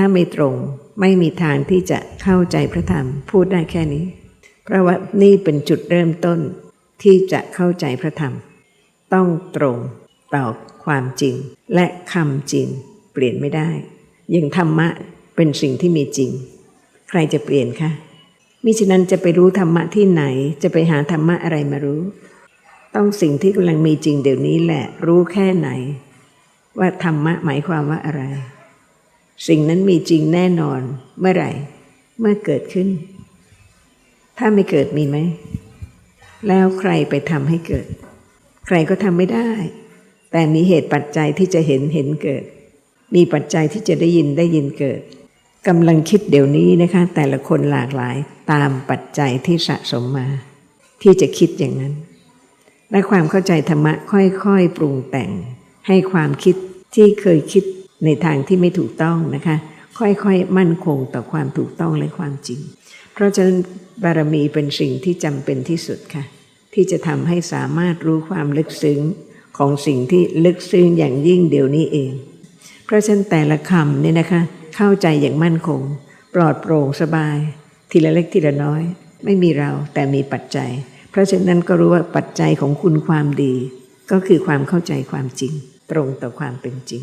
ถ้าไม่ตรงไม่มีทางที่จะเข้าใจพระธรรมพูดได้แค่นี้ เพราะว่านี่เป็นจุดเริ่มต้นที่จะเข้าใจพระธรรม ต้องตรงต่อความจริง และคำจริง เปลี่ยนไม่ได้ยังธรรมะเป็นสิ่งที่มีจริง ใครจะเปลี่ยนคะมิฉะนั้นจะไปรู้ธรรมะที่ไหน จะไปหาธรรมะอะไรมารู้ ต้องสิ่งที่กำลังมีจริงเดี๋ยวนี้แหละรู้แค่ไหน ว่าธรรมะหมายความว่าอะไร สิ่งนั้นมีจริงแน่นอนเมื่อไหร่ เมื่อเกิดขึ้น ถ้าไม่เกิดมีไหม แล้วใครไปทำให้เกิด ใครก็ทำไม่ได้ แต่มีเหตุปัจจัยที่จะเห็นเห็นเกิด มีปัจจัยที่จะได้ยินได้ยินเกิดกำลังคิดเดี๋ยวนี้นะคะ แต่ละคนหลากหลายตามปัจจัยที่สะสมมา ที่จะคิดอย่างนั้น และความเข้าใจธรรมะค่อยๆ ปรุงแต่ง ให้ความคิดที่เคยคิด ในทางที่ไม่ถูกต้องนะคะ ค่อยๆ มั่นคงต่อความถูกต้องและความจริง เพราะฉะนั้นบารมีเป็นสิ่งที่จำเป็นที่สุดค่ะ ที่จะทำให้สามารถรู้ความลึกซึ้งของสิ่งที่ลึกซึ้งอย่างยิ่งเดี๋ยวนี้เอง เพราะฉะนั้นแต่ละคำเนี่ยนะคะ เข้าใจอย่างมั่นคง ปลอดโปร่งสบาย ทีละเล็กทีละน้อย ไม่มีเราแต่มีปัจจัย เพราะฉะนั้นก็รู้ว่าปัจจัยของคุณความดี ก็คือความเข้าใจความจริง ตรงต่อความเป็นจริง